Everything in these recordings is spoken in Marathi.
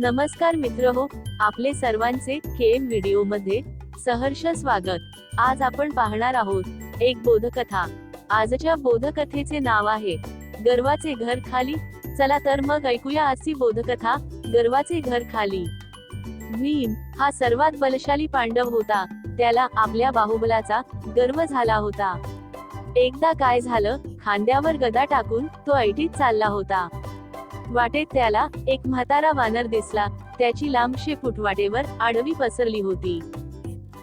नमस्कार मित्र हो आपले सर्वांचे केएम व्हिडिओमध्ये सहर्ष स्वागत. आज आपण पाहणार आहोत एक बोधकथा. आजच्या बोधकथेचे नाव आहे गर्वाचे घर खाली. चला तर मग ऐकूया आजची बोधकथा गर्वाचे घर खाली. भीम हा सर्वात बलशाली पांडव होता. त्याला आपल्या बाहुबलाचा गर्व झाला होता. एकदा काय झालं खांद्यावर गदा टाकून तो ऐटीत चालला होता. वाटेत त्याला एक म्हातारा वानर दिसला. त्याची लांब शेपूट वाटेवर आडवी पसरली होती.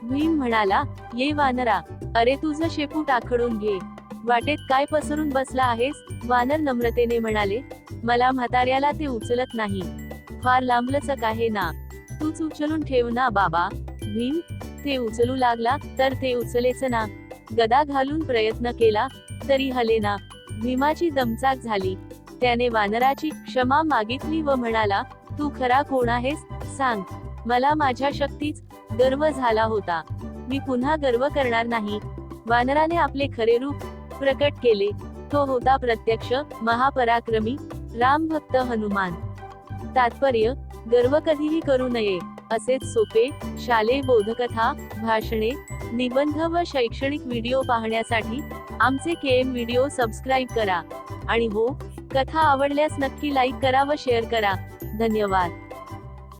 भीम म्हणाला ये वानरा अरे तुझं शेपूट आखडून घे. वाटेत काय पसरून बसला आहेस? वानर नम्रतेने म्हणाले मला म्हाताऱ्याला ते उचलत नाही. फार लांबलचक आहे ना. तूच उचलून ठेव ना बाबा. भीम ते उचलू लागला तर ते उचलेच ना. गदा घालून प्रयत्न केला तरी हलेना भीमाची दमचाक झाली. त्याने वानराची क्षमा मागितली व म्हणाला तू खरा कोण आहेस? सांग. मला माझ्या शक्तीच गर्व झाला होता. मी पुन्हा गर्व करणार नाही. वानराने आपले खरे रूप प्रकट केले. तो होता प्रत्यक्ष महापराक्रमी राम भक्त हनुमान. तात्पर्य गर्व कधीही करू नये असेच सोपे शालेय बोधकथा भाषणे निबंध व शैक्षणिक व्हिडिओ पाहण्यासाठी आमचे के एम व्हिडिओ सबस्क्राईब करा. आणि हो कथा आवडल्यास नक्की लाईक करा व शेअर करा. धन्यवाद.